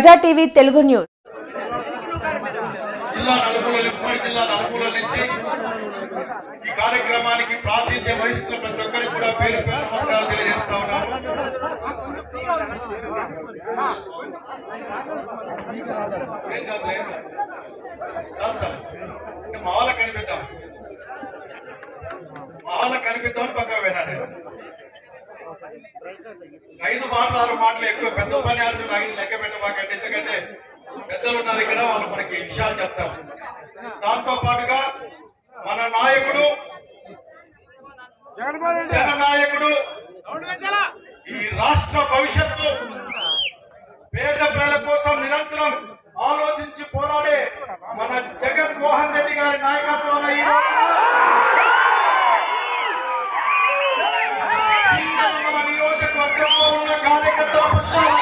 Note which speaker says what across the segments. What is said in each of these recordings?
Speaker 1: ప్రజా TV Telugu news.
Speaker 2: జిల్లా నలుమూల ఉమ్మడి జిల్లా నలుమూల నుంచి ఈ కార్యక్రమానికి ప్రాతినిధ్యం వహిస్తున్న ప్రతి ఒక్కరికి కూడా పేరు పేరు నమస్కారాలు తెలియజేస్తా ఉన్నాను. ఏం కాదు, చాలు చాలు. మా వాళ్ళకి కనిపిద్దాం. మా వాళ్ళకి కనిపిద్దామని పక్కకు పోయినా నేను. ఐదు మాటలు ఆరు మాటలు ఎక్కువ పెద్ద ఉపన్యాసం నాకు లెక్క పెట్టబాకండి ఎందుకంటే పెద్దలు ఉన్నారు ఇక్కడ వాళ్ళు మనకి విషయాలు చెప్తారు. దాంతో పాటుగా మన నాయకుడు జన నాయకుడు ఈ రాష్ట్ర భవిష్యత్తు పేద ప్రజల కోసం నిరంతరం ఆలోచించి పోరాడే మన జగన్మోహన్ రెడ్డి గారి నాయకత్వంలో ఈ సింగనమల నియోజకవర్గంలో ఉన్న కార్యకర్తల పక్షాన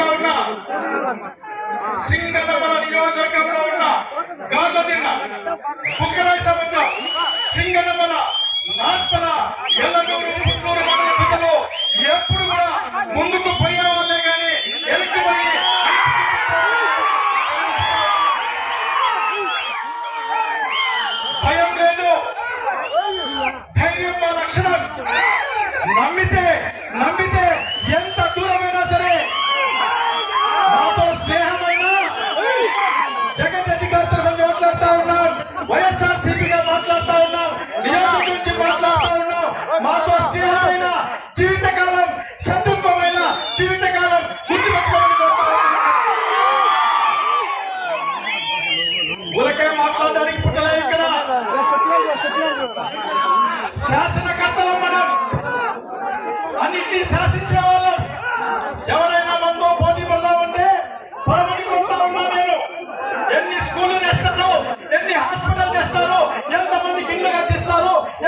Speaker 2: చెప్పాలనుకుంటా ఉన్నా. సింగనమల నియోజకవర్గంలో ఉన్న గార్లదిన్న బుక్కరాయి సముద్రం సింగనమల నార్పల ఎల్లనూరు పుత్తూరు మండల ప్రజలు ఎప్పుడు కూడా ముందుకు పోయే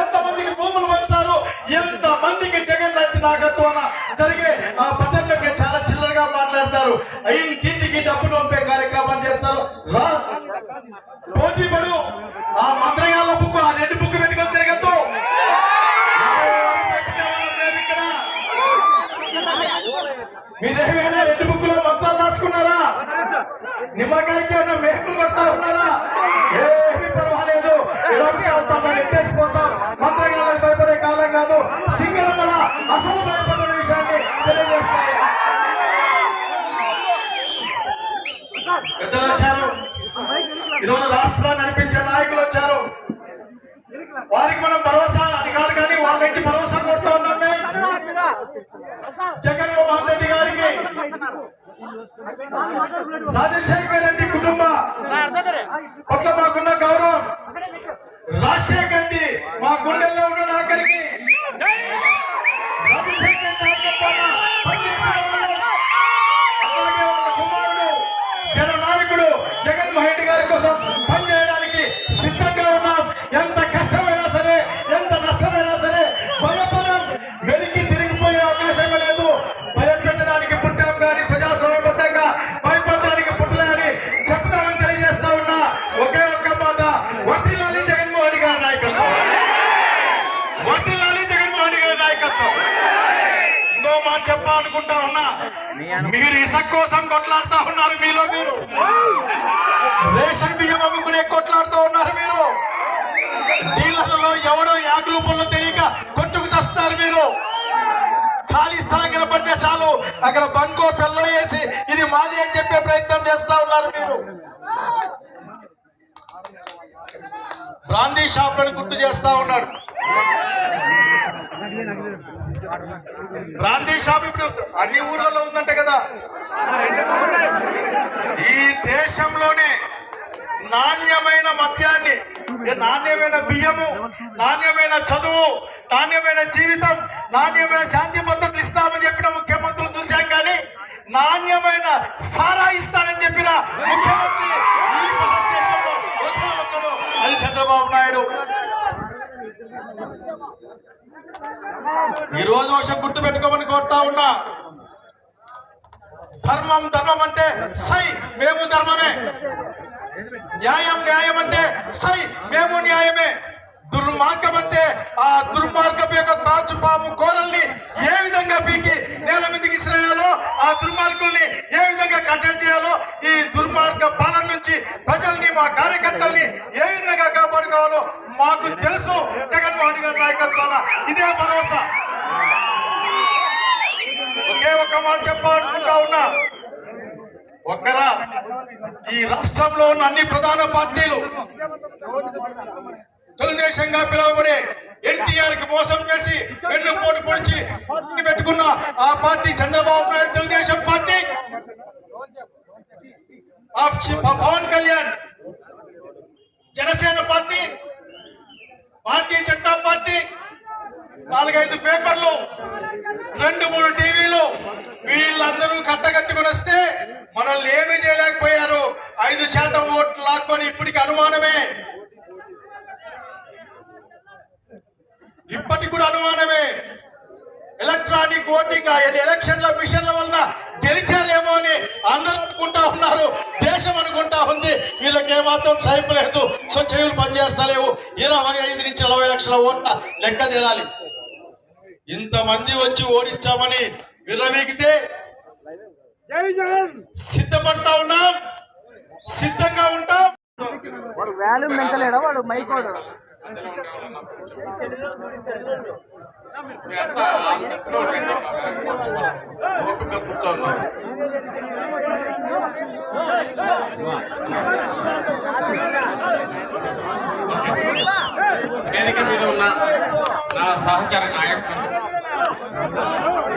Speaker 2: ఎంత మందికి భూములు వచ్చినారు ఎంత మందికి జగన్ రెడ్డి నాగత్వాన జరిగే ఆ పద్ధతిలోకి చాలా చిల్లరగా మాట్లాడతారు. ఇంటింటికి డబ్బులు పంపే కార్యక్రమాలు చేస్తారు. రా. వచ్చారు. వారికి మనం భరోసా అని కాదు కానీ వాళ్ళకి భరోసా కొడుతూ ఉన్నాం జగన్మోహన్ రెడ్డి గారికి. రాజశేఖర్ రెడ్డి కుటుంబ పట్ల మాకున్న గౌరవం రాజశేఖర్ రెడ్డి మా గుండెల్లో ఉన్న ఆఖరికి రాజశేఖర్ రెడ్డి నాయకత్వాన పనిచేసిన వాళ్ళు, అలాగే వాళ్ళ కుమారుడు జననాయకుడు జగన్మోహన్ రెడ్డి గారి కోసం పనిచేయడానికి సిద్ధంగా ఉన్నాం ఎంత కష్టమైనా సరే ఎంత నష్టమైనా సరే భయపడం వెలికి తిరిగిపోయే అవకాశం లేదు భయపెట్టడానికి పుట్టాం కానీ ప్రజాస్వామ్యబద్ధంగా భయపడడానికి పుట్టలేని చెప్తామని తెలియజేస్తా ఉన్నా ఒకే ఒక్క మాట వర్తిల్లాలి జగన్మోహన్ రెడ్డి గారి నాయకత్వం వర్తిల్లాలి జగన్మోహన్ రెడ్డి గారి నాయకత్వం ఇంకో మాట చెప్పాలనుకుంటా ఉన్నా. మీరు ఇసక్ కోసం కొట్లాడుతా ఉన్నారు మీలో మీరు. రేషన్ బియ్యం అమ్ముకునే కొట్లాడుతూ ఉన్నారు మీరు. డీలర్లలో ఎవడో యాగ్ రూపంలో తెలియక కొట్టుకు చస్తారు మీరు. ఖాళీ స్థలం కనపడితే చాలు అక్కడ బంకో పిల్లలు వేసి ఇది మాది అని చెప్పే ప్రయత్నం చేస్తా ఉన్నారు మీరు. బ్రాందీ షాపులను గుర్తు చేస్తా ఉన్నాడు. బ్రాందీ షాప్ ఇప్పుడు అన్ని ఊర్లలో ఉందంట కదా. ఈ దేశంలోనే నాణ్యమైన మద్యాన్ని నాణ్యమైన బియ్యము నాణ్యమైన చదువు నాణ్యమైన జీవితం నాణ్యమైన శాంతి భద్రతలు ఇస్తామని చెప్పిన ముఖ్యమంత్రులు చూశాం కానీ నాణ్యమైన సారా ఇస్తానని చెప్పిన ముఖ్యమంత్రి ఈ భారతదేశంలో అది చంద్రబాబు నాయుడు. ఈ రోజు వర్షం గుర్తు పెట్టుకోమని కోరుతా ఉన్నా. ధర్మం ధర్మం అంటే సై మేము ధర్మమే. న్యాయం న్యాయం అంటే సై మేము న్యాయమే. దుర్మార్గం అంటే ఆ దుర్మార్గం యొక్క తాచు పాము కోరల్ని ఏ విధంగా పీకి నేల మీదకి ఇసిరేయాలో ఆ దుర్మార్గుల్ని ఏ విధంగా కట్టడి చేయాలో ఈ దుర్మార్గ పాలన నుంచి ప్రజల్ని మా కార్యకర్తల్ని ఏ విధంగా కాపాడుకోవాలో మాకు తెలుసు. జగన్మోహన్ గారి నాయకత్వాన ఇదే భరోసా. ఒకే ఒక మాట చెప్పాలనుకుంటా ఉన్నా. ఒక్కరా ఈ రాష్ట్రంలో ఉన్న అన్ని ప్రధాన పార్టీలు తెలుగుదేశంగా పిలువబడే ఎన్టీఆర్కి మోసం చేసి వెన్ను పోటు పొడిచి పార్టీని పెట్టుకున్న ఆ party Chandrababu Naidu Telugu Desam party. Pawan Kalyan Janasena party Bharatiya Janata party నాలుగైదు పేపర్లు రెండు మూడు టీవీలు వీళ్ళందరూ కట్టగట్టుకుని వస్తే మనల్ని ఏమీ చేయలేకపోయారు. ఐదు శాతం ఓట్లు లాక్కొని ఇప్పటికి అనుమానమే. ఇప్పటికి కూడా అనుమానమే. ఎలక్ట్రానిక్ ఓటింగ్ ఆ ఎలక్షన్ల మిషన్ల వలన గెలిచారేమో అని అందరూ అనుకుంటా ఉన్నారు. దేశం అనుకుంటా ఉంది. వీళ్ళకి ఏమాత్రం సైపు లేదు. సో చెవులు పనిచేస్తలేవు. ఇరవై ఐదు నుంచి నలభై లక్షల ఓట్ల లెక్క తేలాలి. ఇంతమంది వచ్చి ఓడించామని విర్రవీగితే
Speaker 1: జై జగన్!
Speaker 2: సిద్ధపడతా ఉన్నాం. సిద్ధంగా ఉంటాం.
Speaker 1: వాడు వాల్యూమ్ మెంటలేడా? వాడు? మైక్ వాడు
Speaker 3: మీరంతా అంతట్లో ఉండండి అమ్మా, వెనక్కి ఓపికగా కూర్చోన్నారు వేదిక మీద ఉన్న నా సహచర నాయకులు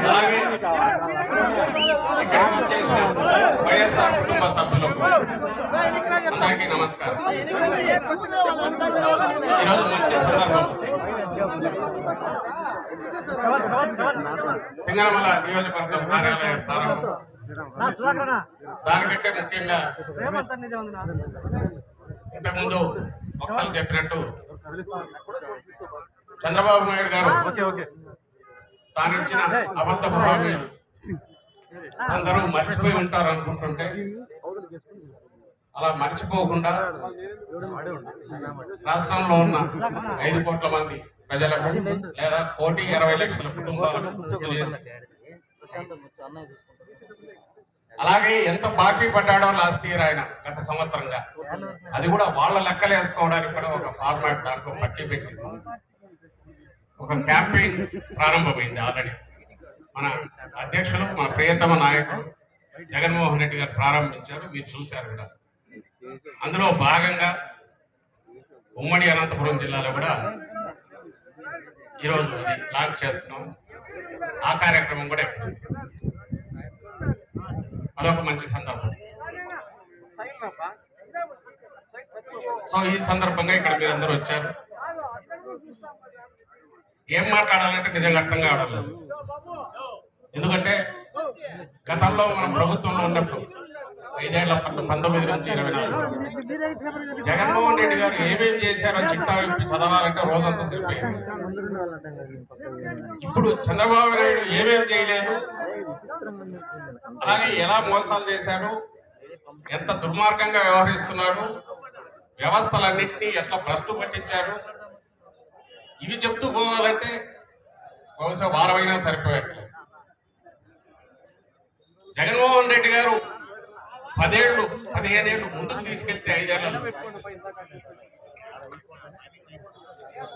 Speaker 3: అలాగే ఇక్కడికి వచ్చేసిన వైఎస్ఆర్ కుటుంబ సభ్యులకు అందరికీ నమస్కారం. ఈరోజు మంచి సందర్భం సింగనమల నియోజకవర్గం కార్యాలయం ప్రారంభం. దానికంటే ముఖ్యంగా ఇంతకుముందు వక్తలు చెప్పినట్టు చంద్రబాబు నాయుడు గారు తాను ఇచ్చిన అబద్ధ హామీలు అందరూ మర్చిపోయి ఉంటారు అనుకుంటుంటే. అలా మర్చిపోకుండా రాష్ట్రంలో ఉన్న ఐదు కోట్ల మంది ప్రజలకు లేదా కోటి ఇరవై లక్షల కుటుంబాలకు అలాగే ఎంత బాకీ పడ్డాడో లాస్ట్ ఇయర్ ఆయన గత సంవత్సరంగా. అది కూడా వాళ్ళ లెక్కలు వేసుకోవడానికి కూడా ఒక ఫార్మాట్ దాంట్లో పట్టి పెట్టి ఒక క్యాంపెయిన్ ప్రారంభమైంది ఆల్రెడీ. మన అధ్యక్షులు మన ప్రియతమ నాయకుడు జగన్మోహన్ రెడ్డి గారు ప్రారంభించారు. మీరు చూశారు కూడా అందులో భాగంగా ఉమ్మడి అనంతపురం జిల్లాలో కూడా ఈరోజు అది లాంచ్ చేస్తున్నాం. ఆ కార్యక్రమం కూడా ఇక్కడ అదొక మంచి సందర్భం. సో ఈ సందర్భంగా ఇక్కడ మీరందరూ వచ్చారు. ఏం మాట్లాడాలంటే నిజంగా అర్థం కావడం లేదు. ఎందుకంటే గతంలో మనం ప్రభుత్వంలో ఉన్నప్పుడు ఐదేళ్ళ పంతొమ్మిది నుంచి ఇరవై నాలుగు జగన్మోహన్ రెడ్డి గారు ఏమేమి చేశారో చిట్టా విప్పి చదవాలంటే రోజంతా సరిపోయింది. ఇప్పుడు చంద్రబాబు నాయుడు ఏమేమి చేయలేదు? అలాగే ఎలా మోసాలు చేశాడు ఎంత దుర్మార్గంగా వ్యవహరిస్తున్నాడు? వ్యవస్థలన్నింటినీ ఎట్లా భ్రష్టు పట్టించాడు ఇవి చెప్తూ పోవాలంటే బహుశా వారమైనా సరిపోయట్లేదు జగన్మోహన్ రెడ్డి గారు పదేళ్ళు పదిహేనేళ్ళు ముందుకు తీసుకెళ్తే ఐదేళ్ళలో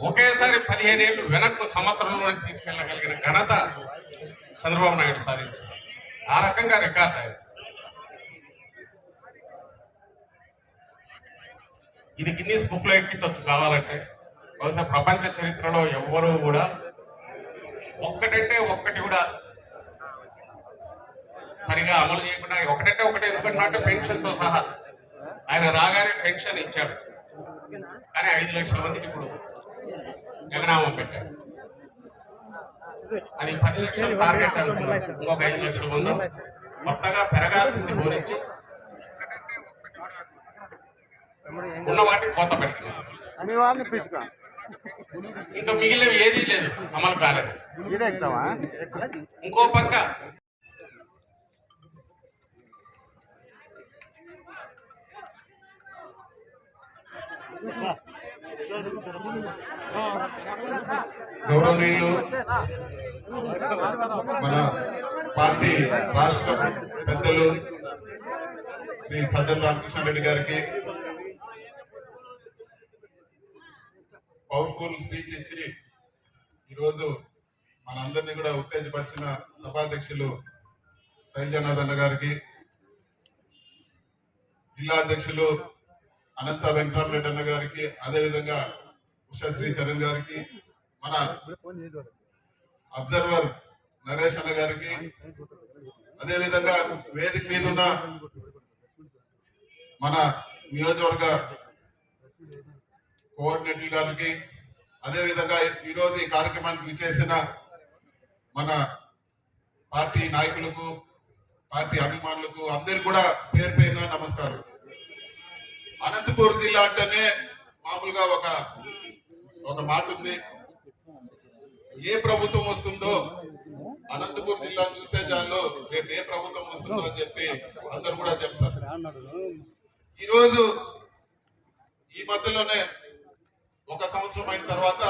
Speaker 3: ఒకేసారి పదిహేనేళ్ళు వెనక్కు సంవత్సరంలో తీసుకెళ్ళగలిగిన ఘనత చంద్రబాబు నాయుడు సాధించారు. ఆ రకంగా రికార్డ్ ఆయన. ఇది గిన్నీస్ బుక్లో ఎక్కించవచ్చు కావాలంటే. బహుశా ప్రపంచ చరిత్రలో ఎవ్వరూ కూడా ఒక్కటంటే ఒక్కటి కూడా సరిగా అమలు చేయకుండా ఒకటంటే ఒకటి ఎందుకంటే పెన్షన్తో సహా. ఆయన రాగానే పెన్షన్ ఇచ్చాడు. కానీ ఐదు లక్షల మందికి ఇప్పుడు జగనామం పెట్టాడు. అది పది లక్షల టార్గెట్ అనుకున్నాం ఇంకొక ఐదు లక్షల మంది కొత్తగా పెరగాల్సింది గురించి ఉన్న వాటికి కోత పెడుతున్నారు ఇంకా మిగిలినవి ఏదీ లేదు. అమలు కాలేదు. ఇంకో పక్క
Speaker 4: గౌరవనీయులు మన పార్టీ రాష్ట్ర పెద్దలు శ్రీ సజ్జన రామకృష్ణారెడ్డి గారికి పవర్ఫుల్ స్పీచ్ ఇచ్చి ఈరోజు మనందరినీ కూడా ఉత్తేజపరిచిన సభాధ్యక్షులు శైలజనాథ్ అన్న గారికి జిల్లా అధ్యక్షులు అనంత వెంకటరామరెడ్డి అన్న గారికి అదేవిధంగా ఉషాశ్రీ చరణ్ గారికి మన అబ్జర్వర్ నరేష్ అన్న గారికి అదేవిధంగా వేదిక మీద ఉన్న మన నియోజకవర్గ కోఆర్డినేటర్ గారికి అదేవిధంగా ఈరోజు ఈ కార్యక్రమానికి విచ్చేసిన మన పార్టీ నాయకులకు పార్టీ అభిమానులకు అందరికి కూడా పేరు పేరున నమస్కారం. అనంతపూర్ జిల్లా అంటేనే మామూలుగా ఒక ఒక మాట ఉంది. ఏ ప్రభుత్వం వస్తుందో అనంతపూర్ జిల్లాను చూస్తే చాలు రేపు ఏ ప్రభుత్వం వస్తుందో అని చెప్పి అందరు కూడా చెప్తారు. ఈరోజు ఈ మధ్యలోనే ఒక సంవత్సరం అయిన తర్వాత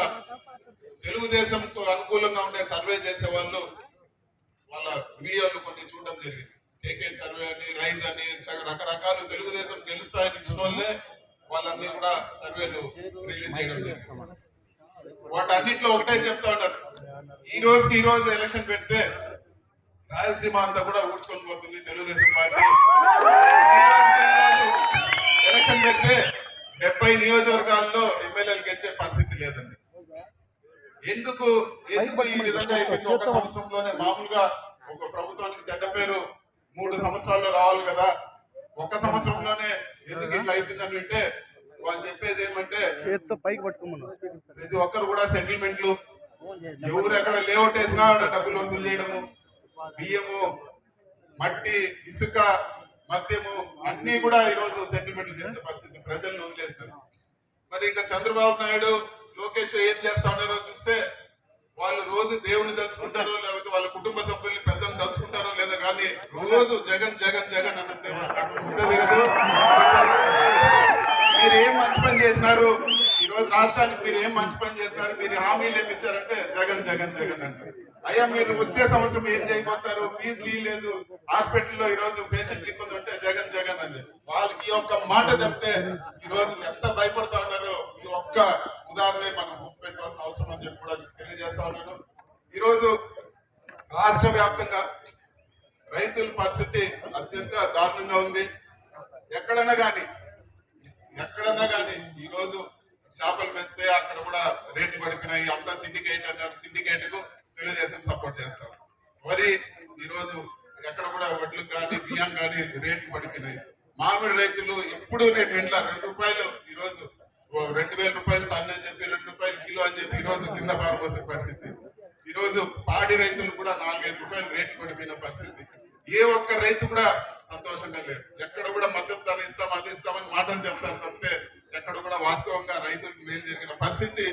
Speaker 4: తెలుగుదేశంకు అనుకూలంగా ఉండే సర్వే చేసే వాళ్ళు వాళ్ళ వీడియోలు కొన్ని చూడడం జరిగింది. సర్వేలు రిలీజ్ చేయడం జరిగింది. వాటన్నిటిలో ఒకటే చెప్తా ఉన్నారు ఈ రోజుకి ఈ రోజు ఎలక్షన్ పెడితే రాయలసీమ అంతా కూడా ఊడ్చుకొని పోతుంది తెలుగుదేశం పార్టీ. ఎలక్షన్ పెడితే డెబ్బై నియోజకవర్గాల్లో ఎమ్మెల్యేలు గెలిచే పరిస్థితి లేదండి. ఎందుకు ఎందుకు ఈ విధంగా అయిపోయింది? ఒక సంవత్సరంలోనే మామూలుగా ఒక ప్రభుత్వానికి చెడ్డ పేరు మూడు సంవత్సరాల్లో రావాలి కదా. ఒక సంవత్సరంలోనే ఎందుకు ఇట్లా అయిపోయిందని వింటే వాళ్ళు చెప్పేది ఏమంటే
Speaker 1: చేత్తో పైకి పట్టుకోమన్నా
Speaker 4: ప్రతి ఒక్కరు కూడా సెటిల్మెంట్లు. ఎవరు ఎక్కడ లేఅవుట్ వేసినా డబ్బులు వసూలు చేయడము బియ్యము మట్టి ఇసుక మద్యము అన్ని కూడా ఈ రోజు సెటిల్మెంట్లు చేసే పరిస్థితి ప్రజలను వదిలేస్తారు. మరి ఇంకా చంద్రబాబు నాయుడు లోకేష్ ఏం చేస్తా ఉన్నారో చూస్తే వాళ్ళు రోజు దేవుని తలుచుకుంటారో లేకపోతే వాళ్ళ కుటుంబ సభ్యుల్ని పెద్దలు తలుచుకుంటారో లేదా కానీ రోజు జగన్ జగన్ జగన్ అన్నది మీరు ఏం మంచి పని చేసినారు? ఈరోజు రాష్ట్రానికి మీరు ఏం మంచి పని చేసినారు? మీరు హామీలు ఏమి ఇచ్చారంటే జగన్ జగన్ జగన్ అంటారు. అయ్యా మీరు వచ్చే సంవత్సరం ఏం చేయబోతారు? ఫీజు లేదు. హాస్పిటల్లో ఈరోజు పేషెంట్ ఇబ్బంది ఉంటే జగన్ జగన్ అని. వాళ్ళకి ఈ ఒక్క మాట చెప్తే ఈరోజు ఎంత భయపడతా ఉన్నారో ఈ ఒక్క ఉదాహరణే మనం గుర్తుపెట్టుకోవాల్సిన అవసరం అని చెప్పి కూడా తెలియజేస్తా ఉన్నాను. ఈరోజు రాష్ట్ర వ్యాప్తంగా రైతుల పరిస్థితి అత్యంత దారుణంగా ఉంది. ఎక్కడైనా కానీ ఎక్కడన్నా కానీ ఈ రోజు చేపలు పెంచితే అక్కడ కూడా రేట్లు పడిపోయినాయి. అంతా సిండికేట్ అన్నారు సిండికేట్కు తెలుగుదేశం సపోర్ట్ చేస్తాం వరి ఈ రోజు ఎక్కడ కూడా వడ్లు కానీ బియ్యం కానీ రేట్లు పడిపోయినాయి. మామిడి రైతులు ఎప్పుడు నేను వినలా రెండు రూపాయలు ఈరోజు ఓ రెండు వేల రూపాయలు టన్ అని చెప్పి రెండు రూపాయలు కిలో అని చెప్పి ఈ రోజు కింద పారిపోసే పరిస్థితి. ఈ రోజు పాడి రైతులు కూడా నాలుగైదు రూపాయలు రేట్లు పడిపోయిన పరిస్థితి. ఏ ఒక్క రైతు కూడా సంతోషంగా లేరు. ఎక్కడ కూడా మద్దతు ధర ఇస్తాం అది ఇస్తామని మాటలు చెప్తారు తప్పితే ఎక్కడ కూడా వాస్తవంగా రైతులకు మేలు జరిగిన పరిస్థితి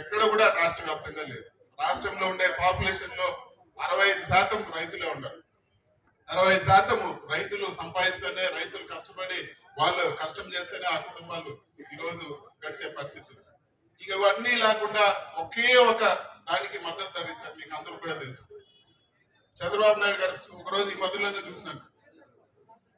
Speaker 4: ఎక్కడ కూడా రాష్ట్ర వ్యాప్తంగా లేదు రాష్ట్రంలో ఉండే పాపులేషన్లో అరవై ఐదు శాతం రైతులే ఉన్నారు అరవై ఐదు శాతం రైతులు సంపాదిస్తేనే రైతులు కష్టపడి వాళ్ళు కష్టం చేస్తేనే ఆ కుటుంబాలు ఈ రోజు గడిచే పరిస్థితి ఉంది. ఇక ఇవన్నీ లేకుండా ఒకే ఒక దానికి మద్దతు ధర ఇచ్చారు మీకు అందరూ కూడా తెలుసు చంద్రబాబు నాయుడు గారు ఒక మధ్యలోనే చూసినాను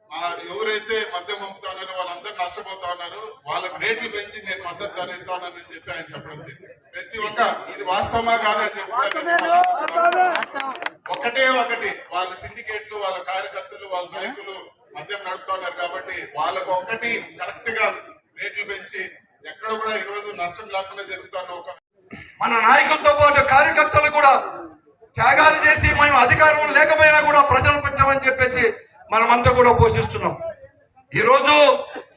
Speaker 4: ఆ ఎవరైతే మద్యం అమ్ముతా ఉన్నారో వాళ్ళందరూ నష్టపోతా ఉన్నారు. వాళ్ళకి రేట్లు పెంచి నేను మద్దతు ధర ఇస్తానని చెప్పి ఆయన చెప్పడం జరిగింది. ప్రతి ఒక్క ఇది వాస్తవమా కాదని చెప్పి ఒకటే ఒకటి వాళ్ళ సిండికేట్లు వాళ్ళ కార్యకర్తలు వాళ్ళ నాయకులు మద్యం నడుపుతా ఉన్నారు కాబట్టి వాళ్ళకు ఒక్కటి కరెక్ట్గా రేట్లు పెంచి ఎక్కడ కూడా ఈ రోజు నష్టం లేకుండా జరుగుతున్న ఒక
Speaker 5: మన నాయకులతో పాటు కార్యకర్తలు కూడా త్యాగాలు చేసి మేము అధికారం లేకపోయినా కూడా ప్రజలు పెంచమని చెప్పేసి మనమంతా కూడా పోషిస్తున్నాం. ఈరోజు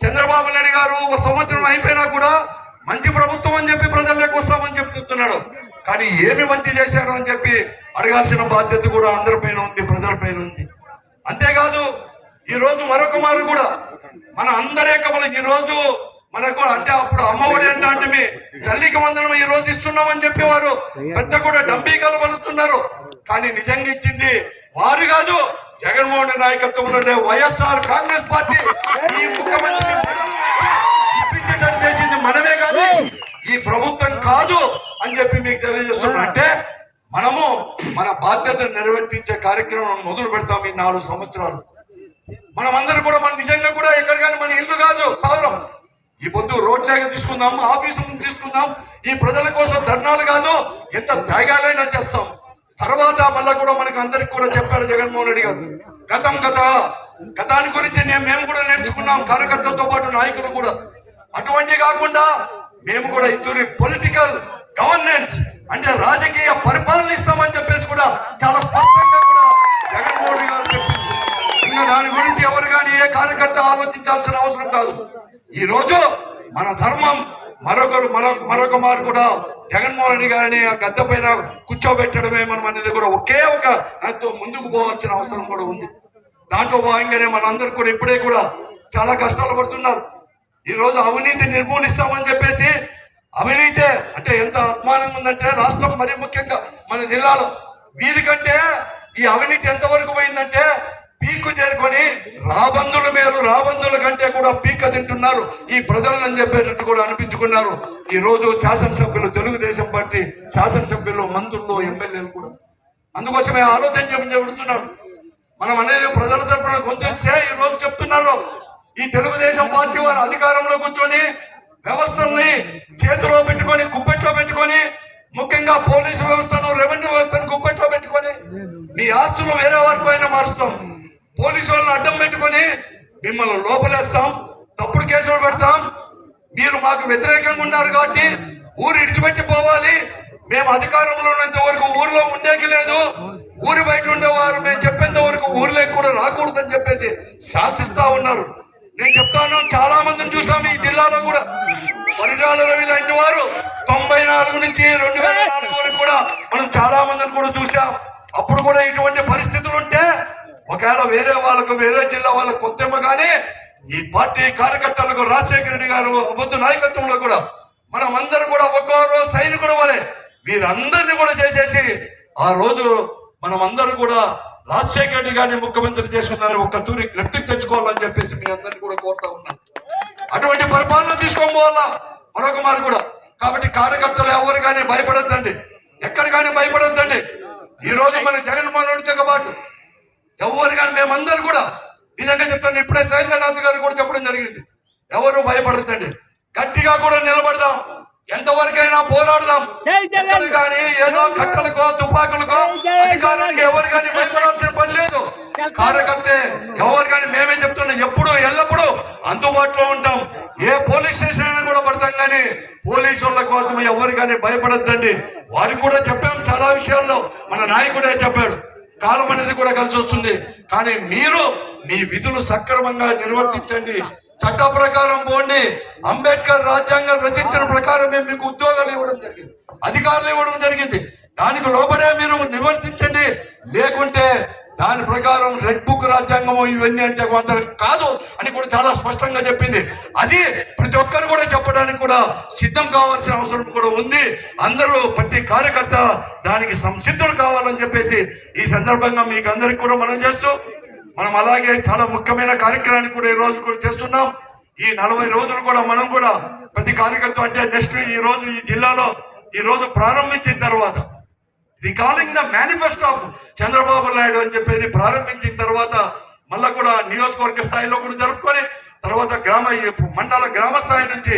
Speaker 5: చంద్రబాబు నాయుడు గారు ఒక సంవత్సరం అయిపోయినా కూడా మంచి ప్రభుత్వం అని చెప్పి ప్రజల్లోకి వస్తామని చెప్తున్నాడు. కానీ ఏమి మంచి చేశాడు అని చెప్పి అడగాల్సిన బాధ్యత కూడా అందరిపైన ఉంది ప్రజలపైన ఉంది. అంతేకాదు ఈ రోజు మరొక మారు కూడా మన అందరి కమల ఈరోజు ఈ రోజు మనకు అంటే అప్పుడు అమ్మఒడి అంటే అంటే మీ తల్లికి వందనం ఈ రోజు ఇస్తున్నామని చెప్పేవారు. పెద్ద కూడా డంబీకాలు పలుతున్నారు కానీ నిజంగా ఇచ్చింది వారు కాదు. జగన్మోహన్ రెడ్డి నాయకత్వంలోనే వైఎస్ఆర్ కాంగ్రెస్ పార్టీ. ఈ ముఖ్యమంత్రి ఇప్పించేటట్టు చేసింది మనమే కాదు. ఈ ప్రభుత్వం కాదు అని చెప్పి మీకు తెలియజేస్తున్నా అంటే మనము మన బాధ్యతను నెరవేర్తించే కార్యక్రమం మొదలు పెడతాం ఈ నాలుగు సంవత్సరాలు. మనమందరం కూడా మన నిజంగా కూడా ఎక్కడ కానీ మన ఇల్లు కాదు స్థావరం ఈ పొద్దు రోడ్లేగా తీసుకుందాం ఆఫీసు ముందు తీసుకుందాం. ఈ ప్రజల కోసం ధర్నాలు కాదు ఎంత త్యాగాలైనా చేస్తాం. తర్వాత మళ్ళా కూడా మనకు అందరికి కూడా చెప్పాడు జగన్మోహన్ రెడ్డి గారు. గతం గత గతాన్ని గురించి నేను మేము కూడా నేర్చుకున్నాం కార్యకర్తలతో పాటు నాయకులు కూడా. అటువంటి కాకుండా మేము కూడా ఇద్దరు పొలిటికల్ గవర్నెన్స్ అంటే రాజకీయ పరిపాలన ఇస్తామని చెప్పేసి కూడా చాలా స్పష్టంగా కూడా జగన్మోహన్ రెడ్డి గారు చెప్పింది. ఇంకా దాని గురించి ఎవరు కానీ ఏ కార్యకర్త ఆలోచించాల్సిన అవసరం కాదు. ఈ రోజు మన ధర్మం మరొకరు మరొక మరొక మారు కూడా జగన్మోహన్ రెడ్డి గారిని ఆ గద్దె పైన కూర్చోబెట్టడమే మనం అనేది కూడా ఒకే ఒక దాంతో ముందుకు పోవాల్సిన అవసరం కూడా ఉంది. దాంట్లో భాగంగానే మనందరూ కూడా ఇప్పుడే కూడా చాలా కష్టాలు పడుతున్నారు. ఈ రోజు అవినీతి నిర్మూలిస్తామని చెప్పేసి అవినీతి అంటే ఎంత అభిమానం ఉందంటే రాష్ట్రం మరీ ముఖ్యంగా మన జిల్లాలో వీరికంటే ఈ అవినీతి ఎంతవరకు పోయిందంటే పీకు చేరుకొని రాబందుల మేలు రాబందుల కంటే కూడా పీక తింటున్నారు. ఈ ప్రజలను చెప్పేటట్టు కూడా అనిపించుకున్నారు. ఈ రోజు శాసనసభ్యులు తెలుగుదేశం పార్టీ శాసనసభ్యులు మంత్రులు ఎమ్మెల్యేలు కూడా. అందుకోసమే ఆలోచన చెప్పి మనం అనేది ప్రజల తరపున గొంతుస్తే ఈ రోజు చెప్తున్నారు. ఈ తెలుగుదేశం పార్టీ వారు అధికారంలో కూర్చొని వ్యవస్థల్ని చేతిలో పెట్టుకొని కుప్పెట్లో పెట్టుకొని ముఖ్యంగా పోలీసు వ్యవస్థను రెవెన్యూ వ్యవస్థను కుప్పెట్లో పెట్టుకొని మీ ఆస్తులు వేరే వారి పైన మారుస్తాం. పోలీసు వాళ్ళని అడ్డం పెట్టుకొని మిమ్మల్ని లోపలేస్తాం తప్పుడు కేసులు పెడతాం. మీరు మాకు వ్యతిరేకంగా ఉన్నారు కాబట్టి ఊరు ఇడిచిపెట్టి పోవాలి. మేము అధికారంలో ఉన్నంత వరకు ఊర్లో ఉండేకి లేదు. ఊరి బయట ఉండేవారు మేము చెప్పేంత వరకు ఊర్లోకి కూడా రాకూడదని చెప్పేసి శాసిస్తా ఉన్నారు. నేను చెప్తాను చాలా మందిని చూసాం ఈ జిల్లాలో కూడా. పరిణాల రవి లాంటి వారు తొంభై నాలుగు నుంచి రెండు వేల నాలుగు వరకు కూడా మనం చాలా మందిని కూడా చూసాం. అప్పుడు కూడా ఇటువంటి పరిస్థితులు ఉంటే ఒకవేళ వేరే వాళ్ళకు వేరే జిల్లా వాళ్ళకు కొత్తేమో కానీ ఈ పార్టీ కార్యకర్తలకు రాజశేఖర రెడ్డి గారు బొద్దు నాయకత్వంలో కూడా మనం అందరూ కూడా ఒక్కొక్కరు సైనికుడు వలె వీరందరినీ కూడా చేసేసి ఆ రోజు మనం అందరూ కూడా రాజశేఖర రెడ్డి గారిని ముఖ్యమంత్రి చేసుకున్నారని ఒక్క తూరి జ్ఞప్తికి తెచ్చుకోవాలని చెప్పేసి మీ అందరినీ కూడా కోరుతా ఉన్నాను అటువంటి పరిపాలన తీసుకొని పోవాలా? మరొక మారు కూడా. కాబట్టి కార్యకర్తలు ఎవరు కానీ భయపడొద్దండి. ఎక్కడ కానీ భయపడద్దండి. ఈ రోజు మన జగన్మోహన్ రెడ్డితో పాటు ఎవరు కానీ మేమందరూ కూడా నిజంగా చెప్తాను ఇప్పుడే శైలజనాథ్ గారు కూడా చెప్పడం జరిగింది. ఎవరు భయపడద్దండి. గట్టిగా కూడా నిలబడదాం. ఎంతవరకైనా పోరాడదాం. ఎక్కడ కానీ ఏదో కట్టలకో తుపాకులకో అధికారానికి ఎవరు కానీ భయపడాల్సిన పని లేదు. కార్యకర్తే ఎవరు కానీ మేమే చెప్తున్నాం ఎప్పుడు ఎల్లప్పుడూ అందుబాటులో ఉంటాం. ఏ పోలీస్ స్టేషన్ అయినా కూడా పడతాం కానీ పోలీసు వాళ్ళ కోసం ఎవరు కానీ భయపడద్దండి. వారికి కూడా చెప్పాం చాలా విషయాల్లో. మన నాయకుడే చెప్పాడు. కాలం అనేది కూడా కలిసి వస్తుంది. కానీ మీరు మీ విధులు సక్రమంగా నిర్వర్తించండి. చట్ట ప్రకారం పోండి. అంబేద్కర్ రాజ్యాంగం రచించిన ప్రకారం మేము మీకు ఉద్యోగాలు ఇవ్వడం జరిగింది. అధికారులు ఇవ్వడం జరిగింది. దానికి లోపలే మీరు నివర్తించండి. లేకుంటే దాని ప్రకారం రెడ్ బుక్ రాజ్యాంగము ఇవన్నీ అంటే కొంత కాదు అని కూడా చాలా స్పష్టంగా చెప్పింది. అది ప్రతి ఒక్కరు కూడా చెప్పడానికి కూడా సిద్ధం కావాల్సిన అవసరం కూడా ఉంది. అందరూ ప్రతి కార్యకర్త దానికి సంసిద్ధుడు కావాలని చెప్పేసి ఈ సందర్భంగా మీకు అందరికి కూడా మనం చేస్తూ మనం అలాగే చాలా ముఖ్యమైన కార్యక్రమాన్ని కూడా ఈ రోజు కూడా చేస్తున్నాం. ఈ నలభై రోజులు కూడా మనం కూడా ప్రతి కార్యకర్త అంటే నెక్స్ట్ ఈ రోజు ఈ జిల్లాలో ఈ రోజు ప్రారంభించిన తర్వాత recalling the manifesto of Chandrababu Naidu అని చెప్పేది ప్రారంభించిన తర్వాత మళ్ళా కూడా నియోజకవర్గ స్థాయిలో కూడా జరుపుకొని తర్వాత గ్రామ మండల గ్రామ స్థాయి నుంచి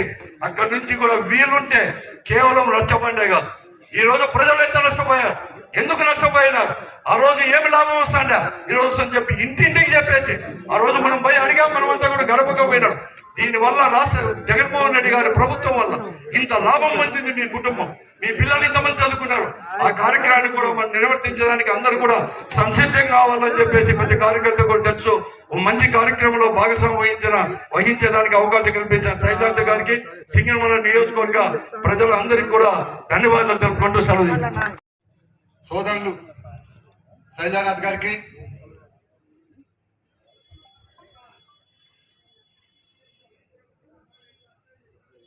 Speaker 5: అక్కడి నుంచి కూడా వీలుంటే కేవలం రచ్చబండే కాదు. ఈరోజు ప్రజలు ఎంత నష్టపోయారు? ఎందుకు నష్టపోయినారు ఆ రోజు ఏమి లాభం వస్తాండా ఈ రోజు అని చెప్పి ఇంటింటికి చెప్పేసి ఆ రోజు మనం పోయి అడిగాం మనం అంతా కూడా గడపక పోయినాడు దీని వల్ల రాష్ట్ర జగన్మోహన్ రెడ్డి గారి ప్రభుత్వం వల్ల ఇంత లాభం పొందింది మీ కుటుంబం. మీ పిల్లలు ఇంతమంది చదువుకున్నారు. ఆ కార్యక్రమాన్ని కూడా మనం నిర్వర్తించడానికి అందరూ కూడా సంసిద్ధం కావాలని చెప్పేసి ప్రతి కార్యకర్త కూడా తెలుసు. ఓ మంచి కార్యక్రమంలో భాగస్వామ్యం వహించిన వహించేదానికి అవకాశం కల్పించిన సైద్ధాంత గారికి సింగనమల నియోజకవర్గ ప్రజలందరికీ కూడా ధన్యవాదాలు తెలుపుకుంటూ సెలవు
Speaker 6: సోదరులు శైలానాథ్ గారికి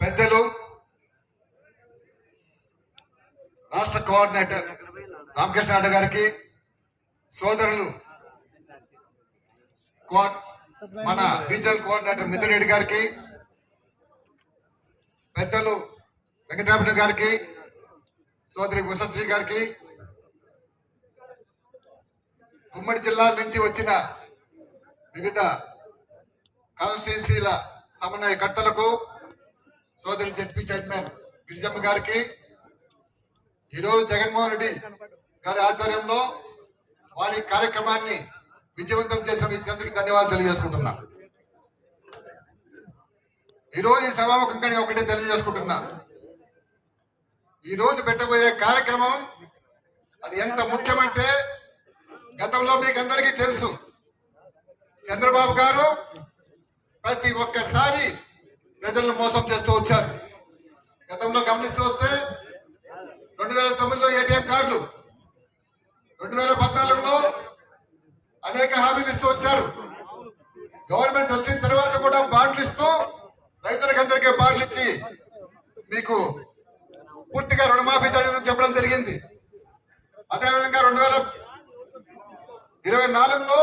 Speaker 6: పెద్దలు రాష్ట్ర కోఆర్డినేటర్ రామకృష్ణ రెడ్డి గారికి సోదరులు మన రీజనల్ కోఆర్డినేటర్ మిథున్ రెడ్డి గారికి పెద్దలు వెంకటరామరెడ్డి గారికి సోదరి ఉషశ్రీ గారికి ఉమ్మడి జిల్లాల నుంచి వచ్చిన వివిధ కాన్స్టిట్యున్సీల సమన్వయకర్తలకు సోదరి జడ్పీ చైర్మన్ గిరిజమ్మ గారికి ఈరోజు జగన్మోహన్ రెడ్డి గారి ఆధ్వర్యంలో వారి కార్యక్రమాన్ని విజయవంతం చేసిన వీరందరికీ ధన్యవాదాలు తెలియజేసుకుంటున్నా. ఈరోజు ఈ సభాముఖంగా నేను ఒకటే తెలియజేసుకుంటున్నా. ఈరోజు పెట్టబోయే కార్యక్రమం అది ఎంత ముఖ్యమంటే గతంలో మీకు అందరికీ తెలుసు. చంద్రబాబు గారు ప్రతి ఒక్కసారి ప్రజలను మోసం చేస్తూ వచ్చారు. గతంలో గమనిస్తూ వస్తే రెండు వేల తొమ్మిదిలో ఏటీఎం కార్డులు రెండు వేల పద్నాలుగులో అనేక హామీలు ఇస్తూ వచ్చారు. గవర్నమెంట్ వచ్చిన తర్వాత కూడా బాండ్లు ఇస్తూ రైతులకు అందరికీ బాండ్లు ఇచ్చి మీకు పూర్తిగా రుణమాఫీ చేయడం చెప్పడం జరిగింది. అదేవిధంగా రెండు వేల ఇరవై నాలుగులో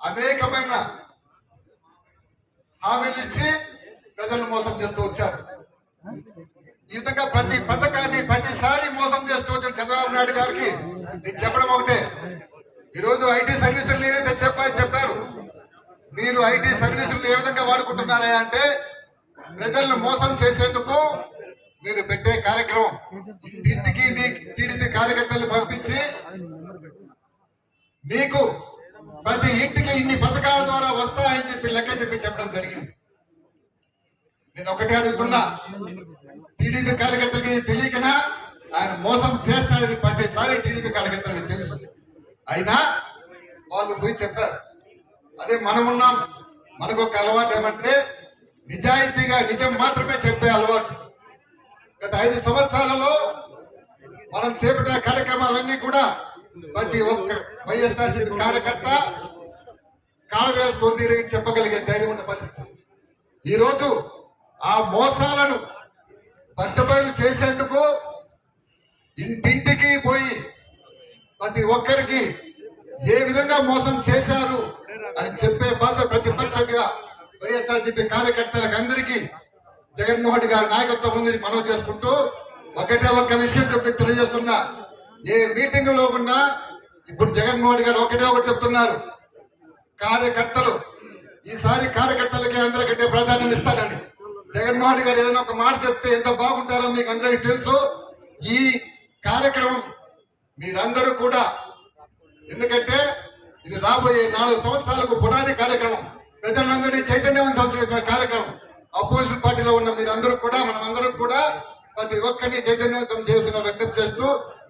Speaker 6: అనేకమైన హామీలు ఇచ్చి ప్రజలను మోసం చేస్తూ వచ్చారు. ఈ విధంగా ప్రతి పథకాన్ని ప్రతిసారి మోసం చేస్తూ వచ్చిన చంద్రబాబు నాయుడు గారికి నేను చెప్పడం ఒకటే. ఈరోజు ఐటీ సర్వీసులు ఏదైతే చెప్పారు చెప్పారు. మీరు ఐటీ సర్వీసులు ఏ విధంగా వాడుకుంటున్నారా అంటే ప్రజలను మోసం చేసేందుకు మీరు పెట్టే కార్యక్రమం. ఇంటికి మీ టీడీపీ కార్యకర్తలు పంపించి మీకు ప్రతి ఇంటికి ఇన్ని పథకాల ద్వారా వస్తాయని చెప్పి లెక్క చెప్పి చెప్పడం జరిగింది. నేను ఒకటే అడుగుతున్నా టీడీపీ కార్యకర్తలకి తెలియకనా? ఆయన మోసం చేస్తాడని ప్రతిసారి టీడీపీ కార్యకర్తలకి తెలుసు. అయినా వాళ్ళు పోయి చెప్పారు. అదే మనం ఉన్నాం మనకు ఒక అలవాటు ఏమంటే నిజాయితీగా నిజం మాత్రమే చెప్పే అలవాటు. గత ఐదు సంవత్సరాలలో మనం చేపట్టిన కార్యక్రమాలన్నీ కూడా ప్రతి ఒక్క వైఎస్ఆర్సీపీ కార్యకర్త కాంగ్రెస్ వేసుకొని చెప్పగలిగే ధైర్యం ఉన్న పరిస్థితి. ఈరోజు ఆ మోసాలను పట్టబయలు చేసేందుకు ఇంటింటికి పోయి ప్రతి ఒక్కరికి ఏ విధంగా మోసం చేశారు అని చెప్పే బాధ ప్రతిపక్షంగా వైఎస్ఆర్సీపీ కార్యకర్తలకు అందరికీ జగన్మోహన్ రెడ్డి గారి నాయకత్వం ఉంది మనవి చేసుకుంటూ ఒకటే ఒక్క విషయం చెప్పి తెలియజేస్తున్నా. ఏ మీటింగ్లో ఉన్నా ఇప్పుడు జగన్మోహన్ గారు ఒకటే ఒకటి చెప్తున్నారు. కార్యకర్తలు ఈసారి కార్యకర్తలకి అందరికంటే ప్రాధాన్యం ఇస్తారని జగన్మోహన్ గారు ఏదైనా ఒక మాట చెప్తే ఎంత బాగుంటారో మీకు అందరికీ తెలుసు. ఈ కార్యక్రమం మీరందరూ కూడా ఎందుకంటే ఇది రాబోయే నాలుగు సంవత్సరాలకు పునాది కార్యక్రమం. ప్రజలందరినీ చైతన్యవంతం చేసిన కార్యక్రమం. అపోజిషన్ పార్టీలో ఉన్న మీరందరూ కూడా మనం అందరం కూడా ప్రతి ఒక్కరిని చైతన్యవంతం చేస్తున్న వ్యక్తం చేస్తూ